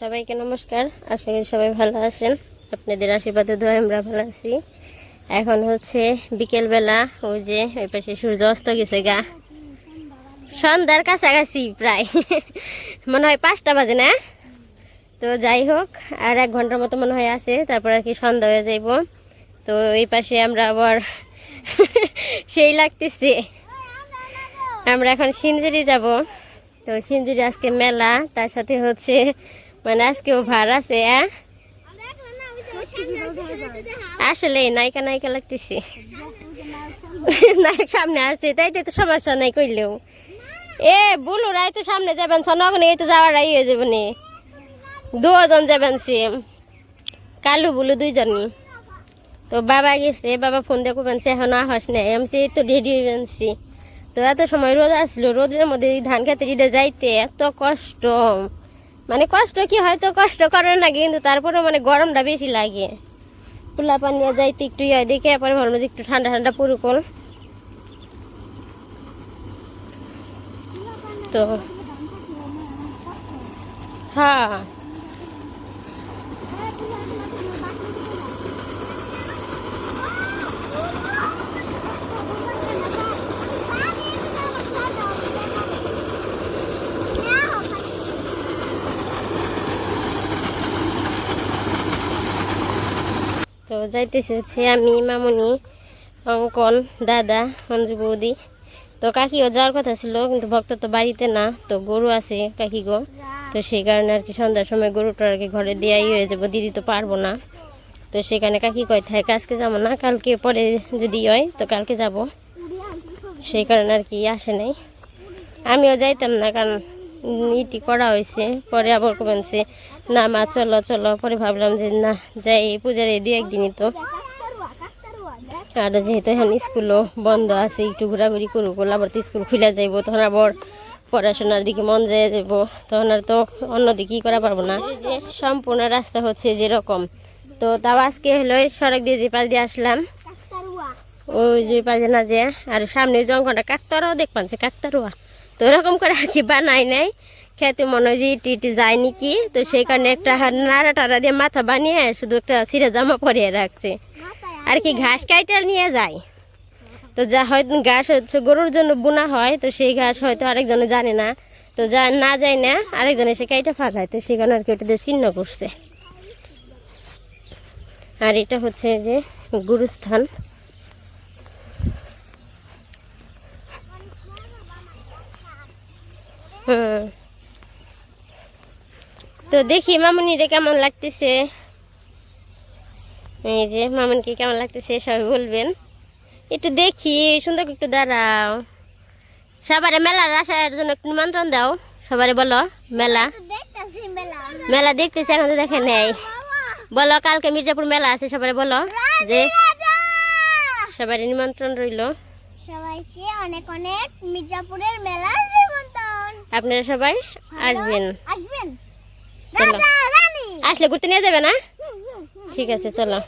সবাইকে নমস্কার। আশা করি সবাই ভালো আছেন। আপনাদের আশীর্বাদে দোয়া আমরা ভালো আছি। এখন হচ্ছে বিকেলবেলা, ওই যে ওই পাশে সূর্য অস্ত গেছে গা। সন্ধ্যার কাছাকাছি প্রায়। মনে হয় পাঁচটা বাজে না? তো যাই হোক, আর এক ঘণ্টার মতো মনে হয় আছে, তারপর আর কি সন্ধ্যা হয়ে যাইব। তো এই পাশে আমরা আবার সেই লাগতেছে। আমরা এখন সিনজুরি যাব। তো সিনজুরি আজকে মেলা, তার সাথে হচ্ছে মানে আজকেও ভার আছে হ্যাঁ আসলে নায়িকা নায়িকা লাগতেছে। নায়ক সামনে আছে, তাই তো সমস্যা নাই কইলেও। এ, বলো রাই তো সামনে যাবেন সনগনে এই তো যাওয়ার রাই হয়ে যাবেন দুজন যাবেন সে কালু, বলু দুইজনই। তো বাবা গেছে, বাবা ফোন দিয়ে করবেন সে এখন আহাস নেই, আমি তো রেডি হয়ে আনছি তো এত সময় রোদ আসলো, রোদের মধ্যে ধান খেতে দিতে যাইতে, এত কষ্ট। মানে কষ্ট কি হয়তো কষ্ট করে না, কিন্তু তারপরে মানে গরমটা বেশি লাগে। পোলা পানি যাইতে একটু ইয়ে দেখে পরে ভালো যে একটু ঠান্ডা ঠান্ডা পুরুকল তো হ্যাঁ। যাইতেছি হচ্ছে আমি, মামুনি, অঙ্কন, দাদা, অঞ্জু বৌদি। তো কাকিও যাওয়ার কথা ছিল, কিন্তু ভক্ত তো বাড়িতে না, তো গরু আছে কাকি গো। তো সেই কারণে আর কি সন্ধ্যার সময় গরুটা আর কি ঘরে দেওয়াই হয়ে যাব, দিদি তো পারব না। তো সেখানে কাকি কয়, থাকে, আজকে যাব না, কালকে পরে যদি হয়, তো কালকে যাব। সেই কারণে আর কি আসে নাই। আমিও যাইতাম না, কারণ ইটি করা হয়েছে। পরে আবার কমেছে না মা, চলো চলো। পরে ভাবলাম যে, না, যাই পূজার এই একদিনই তো। আর যেহেতু এখন স্কুলও বন্ধ আছে, একটু ঘোরাঘুরি করুক আবার তো স্কুল খুলে যাইব, তখন আবার পড়াশোনার দিকে মন যায় যাব তখন আর তো অন্যদিকে ই করা পারব না। যে সম্পূর্ণ রাস্তা হচ্ছে যেরকম। তো তাও আজকে হলো সড়ক দিয়ে যে পাশ দিয়ে আসলাম। ওই যে পাশে না যে, আর সামনে জঙ্গলটা কাকতারাও দেখবেন সে কাকতারুয়া। তো এরকম করে আর কি বানাই নাই। খেতে মনে হয় যে ইটি যায় নাকি। তো সেই কারণে একটা নাড়া টাড়া দিয়ে মাথা বানিয়ে শুধু একটা সিরে জামা পরিয়ে রাখছে। আর কি ঘাস কাইটা নিয়ে যায়। তো যা হয়তো ঘাস হচ্ছে গরুর জন্য বোনা হয়, তো সেই ঘাস হয়তো আরেকজনে জানে না। তো যা না যায় না, আরেকজনে সে কাইটা ফালায় তো সেখানে আর কি ওটা দিয়ে চিহ্ন করছে। আর এটা হচ্ছে যে গুরুস্থান। হুম তো দেখি মামুনিরে কেমন লাগতেছে? এই যে মামুনকে কেমন লাগতেছে সবাই বলবেন। একটু দেখি সুন্দর একটু দাঁড়াও। সবারে মেলার আসার জন্য একটু নিমন্ত্রণ দাও। সবারে বলো মেলা। মেলা। দেখতেছে এখন তো দেখে নেই। বলো কালকে মির্জাপুর মেলা আছে সবারে বলো যে সবারই নিমন্ত্রণ রইল। সবাইকে অনেক অনেক মির্জাপুরের মেলার আপনারা সবাই আসবেন। আসবেন। চলো। আসলে ঘুরতে নিয়ে যাবে না। ঠিক আছে চলো।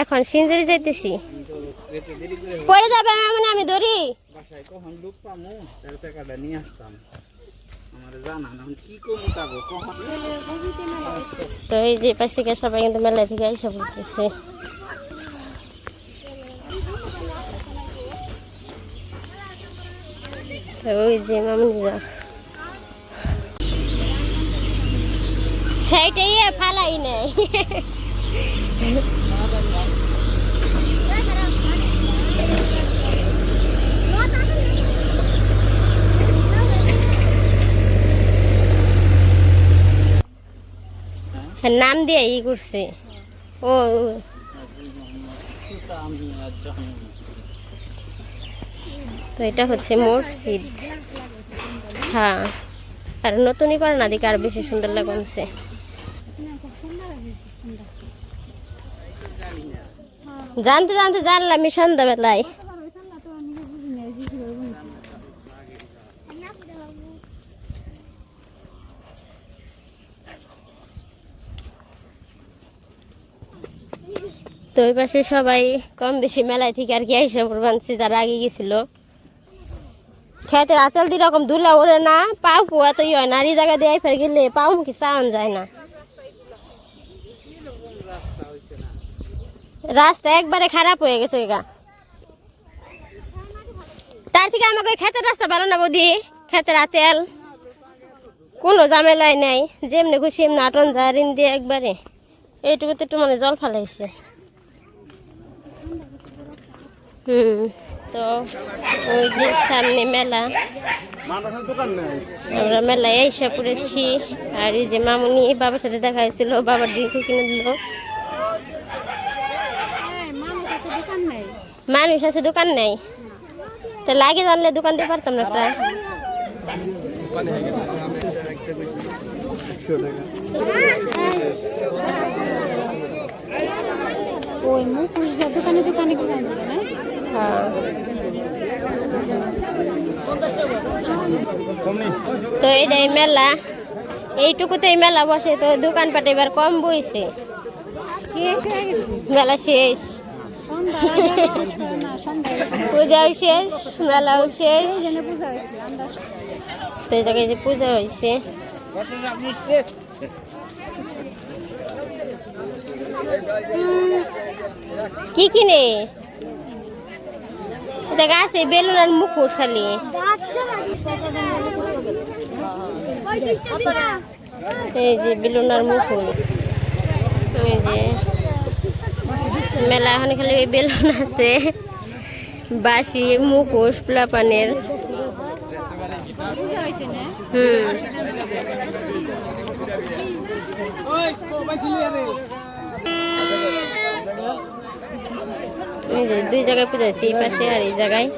এখন সিঞ্জুরি যাইতেছি। পড়ে যাবে মানে আমি ধরি তো এই যে পাশ থেকে সবাই কিন্তু মেলা থেকে এসে পড়তেছে। তো ওই যে মামুনিরা। সেইটাই ফালাই নেই। নাম দিয়ে ই করছে। ও তো এটা হচ্ছে মসজিদ। হ্যাঁ। আর নতুনই করে না দিকে আর বেশি সুন্দর লাগছে। জানতে জানতে জানলাম আমি সন্ধ্যাবেলায়। তো ওই পাশে সবাই কম বেশি মেলায় থেকে আর কি আইসা বানছে যারা আগে গেছিল। খেতে রাতেল দি রকম দুলে ওরে না, পাও পুয়া তো হয় না, আর জায়গা দিয়ে ফের গেলে পাও কি চাওয়ান যায় না। রাস্তা একবারে খারাপ হয়ে গেছে গা। তার থেকে আমাকে খেতে রাস্তা ভালো না বৌদি খেতে রাতেল কোনো ঝামেলাই নাই। যেমনি খুশি এমনি আটন ঋণ দিয়ে একবারে। এইটুকুতে একটু মানে জল ফালাইছে। হুম, তো ওই যে সামনে মেলা। আমরা মেলায় এসে পড়েছি। আর এই যে মামুনি বাবার সাথে দেখা হয়েছিল, বাবার দিকে কিনে দিল। মানুষ আছে দোকান নেই। তো লাগে জানলে দোকান দিয়ে পারতাম না একটা ওই মুখোশ দোকানে দোকানে কিনে না? তো এটাই মেলা। এইটুকুতেই মেলা বসে তো দোকানপাট এবার কম বইছে। শেষ হয়ে গেছে? মেলা শেষ। পূজাও শেষ মেলাও শেষ তো জায়গায় যে পূজা হয়েছে কি কিনে দেখা আছে বেলুন আর মুখোশ খালি এই যে বেলুন আর মুখোশ এই যে মেলা এখন খালি ওই বেলুন আছে বাসি মুখোশ প্লাপানের হুম। দুই জায়গায় পূজা হচ্ছে এই পাশে আর এই জায়গায়।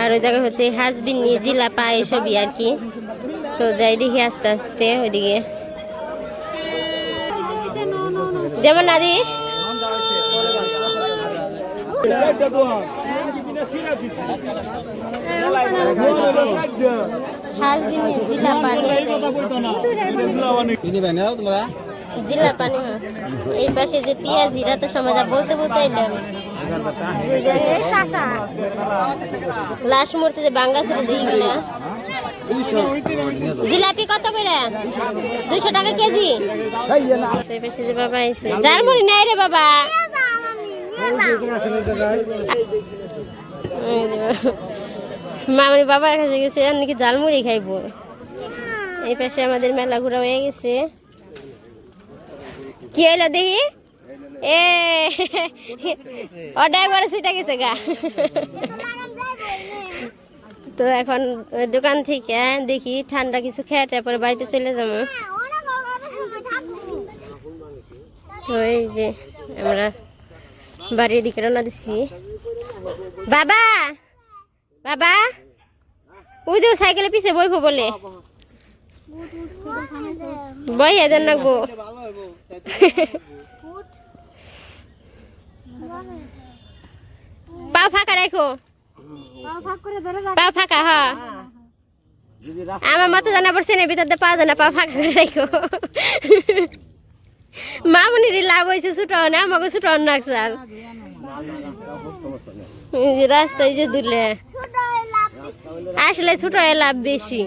আর ওই জায়গায় হচ্ছে হাজবিন নিয়ে জিলাপা এসবই আর কি। তো যাই দেখি আস্তে আস্তে ওইদিকে। যেমন আদি হাজবিন নিয়ে জিলাপা নিয়ে যাই কিনিবে নাও তোমরা জিলা পানি এই পাশে যে পেঁয়াজিরা তো সমাজ বলতে বলতে এলাম লাস্ট মুহূর্তে যে বাঙ্গা ছিল যে এইগুলা জিলাপি কত করে? দুশো টাকা কেজি? তো এই পাশে যে বাবা আইছে। নাই রে বাবা। মামনি বাবার কাছে গেছে আর নাকি জালমুড়ি খাইবো। এই পাশে আমাদের মেলা ঘোরা হয়ে গেছে। কি হইল দেখি? এ, ও ড্রাইভারে সুইটা গেছে গা। তো এখন দোকান থেকে দেখি ঠান্ডা কিছু খেয়ে তারপরে বাড়িতে চলে যাব। তো এই যে আমরা বাড়ির দিকে রওনা দিচ্ছি বাবা! বাবা! ওই যে সাইকেলে পিছে বইবো বলে। বই এদের নাকবো পা ফাঁকা রাখো। পা ফাঁকা হ্যাঁ আমার মতো জানা পড়ছে না, ভিতর পা জানা পা ফাঁকা করে রাখো। মামুনির লাভ হয়েছে ছুটো না আমাকে ছুটো রাখছে আর এই যে রাস্তায় যে দুলে। আসলে ছোট হয়ে লাভ বেশি।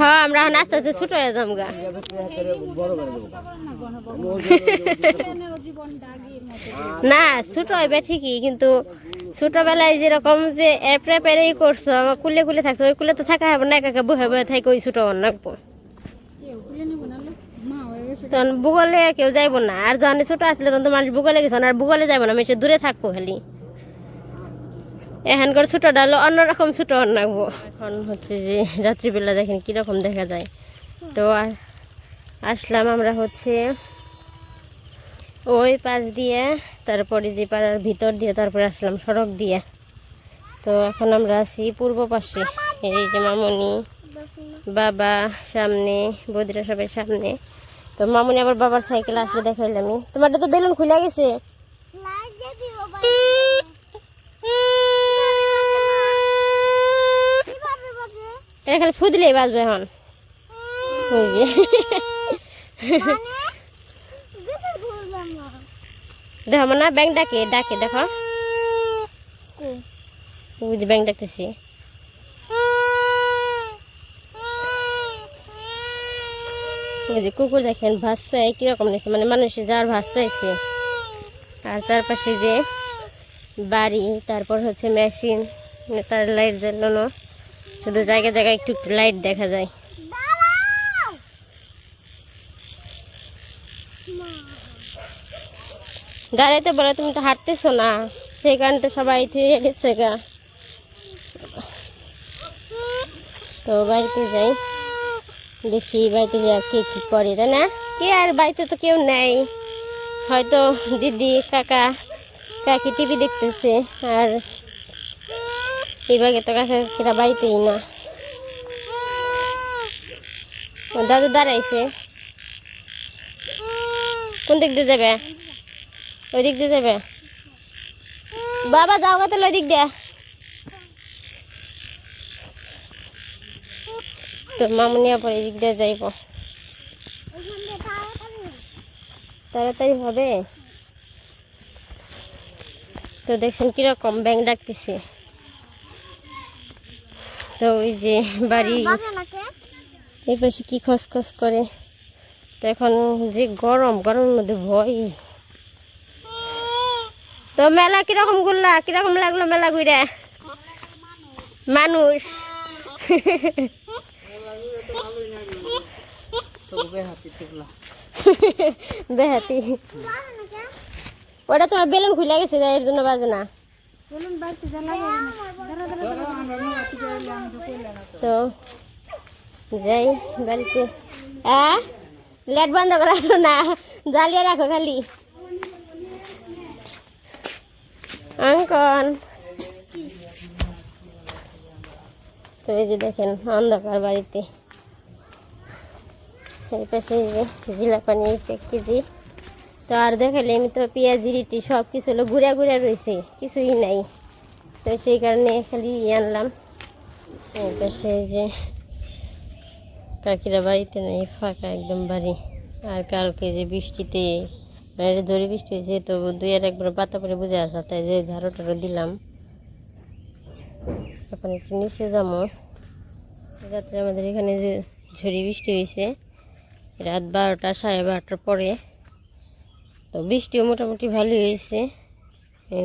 হ্যাঁ আমরা এখন আস্তে আস্তে ছোট হয়ে যাম গা না ছোট হইবে ঠিকই, কিন্তু ছোটবেলায় যেরকম যে এপরে পেরেই করছ, আমার কুলে কুলে থাকছো, ওই কুলে তো থাকা হবে না, একা বহে বহে থাকি ওই ছোট রাখব কেউ খুলে নিব না লো। মা হয়ে গেছে তখন ভূগোলে কেউ যাইবো না। আর যখন ছোট আসলে তখন তো মানুষ ভূগোলে গেছে, আর ভূগোলে যাইবো না মেশে দূরে থাকব খালি। এখানকার ছোট ডালো অন্যরকম ছোট রাখব এখন হচ্ছে যে রাত্রিবেলা দেখেন কীরকম দেখা যায়। তো আসলাম আমরা হচ্ছে ওই পাশ দিয়ে, তারপরে যে পাড়ার ভিতর দিয়ে, তারপরে আসলাম সড়ক দিয়ে। তো এখন আমরা আছি পূর্ব পাশে, এই যে মামনি, বাবা সামনে, বৌদিরা সবাই সামনে। তো মামুনি আবার বাবার সাইকেল আসলে দেখাইলাম তোমারটা তো বেলুন খুলে গেছে। খালি ফুদলেই বাজবে এখন। দেখো না ব্যাংক ডাকে ডাকে দেখো। যে ব্যাংক ডাকতেছি। যে কুকুর দেখেন ভাস পায় কীরকম নিয়েছে মানে মানুষে যাওয়ার ভাস পাইছে আর চারপাশে যে বাড়ি, তারপর হচ্ছে মেশিন তার লাইট জ্বালানো। শুধু জায়গায় জায়গায় একটু একটু লাইট দেখা যায়। দাঁড়াইতে বলে তুমি তো হাঁটতেছো না, সেই কারণে তো সবাই থুয়ে গেছে গা। তো বাড়িতে যাই। দেখি বাড়িতে যা কে কি করে, তাই না? কে আর বাড়িতে তো কেউ নেই। হয়তো দিদি, কাকা, কাকি টিভি দেখতেছে, আর এইভাবে তো কাকাকিরা বাড়িতেই না। ও দাদু দাঁড়াইছে। কোন দিক দিয়ে যাবে? ওই দিক দিয়ে যাবে? বাবা, যাও গা তাহলে ওই দিক দিয়ে। তো মামুনিয়া পরে এই দিক দিয়ে যাইব। তাড়াতাড়ি হবে। তো দেখছেন কীরকম ব্যাংক ডাকতেছে। তো ওই যে বাড়ি এই পাশে কি খসখস করে। তো এখন যে গরম, গরমের মধ্যে ভয়। তো মেলা কীরকম ঘুরলা কীরকম লাগল মেলা ঘুরে? মানুষ। বেহাতি ওটা তোমার বেলুন খুলে গেছে এর জন্য বাজে না। তো যাই বাড়িতে। হ্যাঁ লাইট বন্ধ করে না। জ্বালিয়ে রাখো খালি। অঙ্কন। তো এই যে দেখেন অন্ধকার বাড়িতে। এই পাশে যে জিলা পানি এক কেজি তো আর দেখালে আমি তো পেঁয়াজি রুটি সব কিছু হলো ঘুরে ঘুরে রয়েছে কিছুই নাই তো সেই কারণে খালি ইয়ে আনলাম এই পাশে যে কাকিরা বাড়িতে নেই ফাঁকা একদম বাড়ি আর কালকে যে বৃষ্টিতে মানে জোরে বৃষ্টি হয়েছে তো দুই আর একবার পাতা পরে বুঝে আসা তাই যে ঝাড়ু টাড়ু দিলাম এখন একটু নিচে যাব রাত্রে আমাদের এখানে যে ঝড়ি বৃষ্টি হয়েছে রাত বারোটা, সাড়ে বারোটার পরে। তো বৃষ্টিও মোটামুটি ভালোই হয়েছে।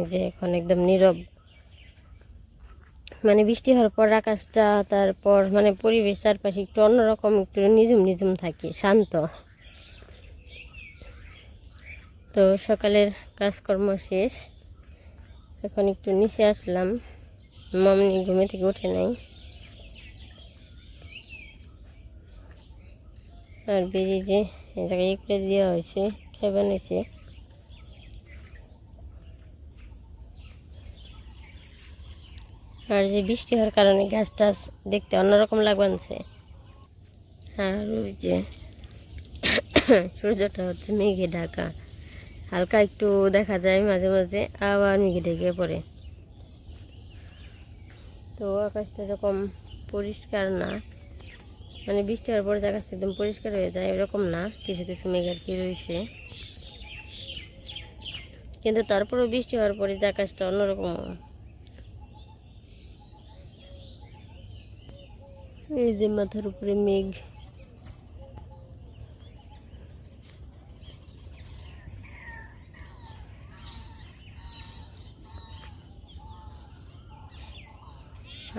যে এখন একদম নীরব। মানে বৃষ্টি হওয়ার পর আকাশটা, তারপর মানে পরিবেশ চারপাশে একটু অন্যরকম, একটু নিজুম নিজুম থাকে, শান্ত। তো সকালের কাজকর্ম শেষ। এখন একটু নিচে আসলাম। মামনি ঘুমে থেকে উঠে নাই। আর বেরিয়ে যে ইয়ে করে দেওয়া হয়েছে খেয়ে বানিয়েছে আর যে বৃষ্টি হওয়ার কারণে গাছ টাছ দেখতে অন্যরকম লাগবানছে আর ওই যে সূর্যটা হচ্ছে মেঘে ঢাকা। হালকা একটু দেখা যায় মাঝে মাঝে, আবার মেঘে ঢেকে পড়ে। তো আকাশটা এরকম পরিষ্কার না। মানে বৃষ্টি হওয়ার পরে আকাশটা একদম পরিষ্কার হয়ে যায়, এরকম না, কিছু কিছু মেঘ আর কি রয়েছে। কিন্তু তারপরেও বৃষ্টি হওয়ার পরে যে আকাশটা অন্যরকম। এই যে মাথার উপরে মেঘ।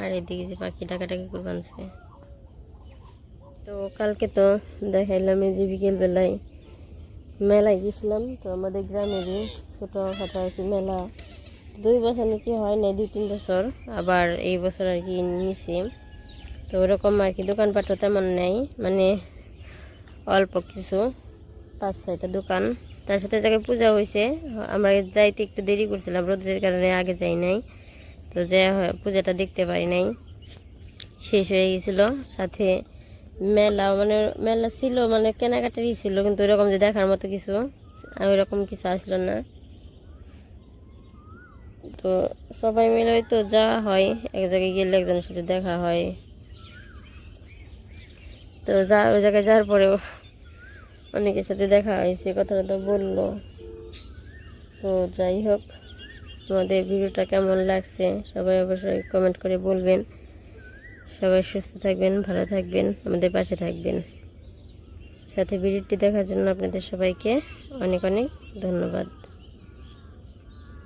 আর এদিকে যে পাখি ডাকাটাকি করে বানছে তো কালকে তো দেখাইলাম এই যে বিকেলবেলায় মেলায় গেছিলাম, তো আমাদের গ্রামেরই ছোটো খাটো আর কি মেলা। দুই বছর নাকি হয় নাই, দুই, তিন বছর, আবার এই বছর আর কি নিছি। তো ওরকম আর কি দোকানপাটও তেমন নেই মানে অল্প কিছু, পাঁচ, ছয়টা দোকান। তার সাথে জায়গায় পূজা হয়েছে আমরা যাইতে একটু দেরি করছিলাম রোদ্রের কারণে আগে যাই নাই। তো যে পূজাটা দেখতে পারি নাই। শেষ হয়ে গেছিল, সাথে মেলা মানে মেলা ছিল মানে কেনাকাটারই ছিল, কিন্তু ওইরকম যে দেখার মতো কিছু ওইরকম কিছু আসলো না। তো সবাই মিলে হয়তো যা হয়, এক জায়গায় গেলে একজনের সাথে দেখা হয়। তো যা, ওই জায়গায় যাওয়ার পরেও অনেকের সাথে দেখা হয়েছে কথাটা তো বলল। তো যাই হোক, তোমাদের ভিডিওটা কেমন লাগছে, সবাই অবশ্যই কমেন্ট করে বলবেন। সবাই সুস্থ থাকবেন, ভালো থাকবেন, আমাদের পাশে থাকবেন। সাথে ভিডিওটি দেখার জন্য আপনাদের সবাইকে অনেক অনেক ধন্যবাদ।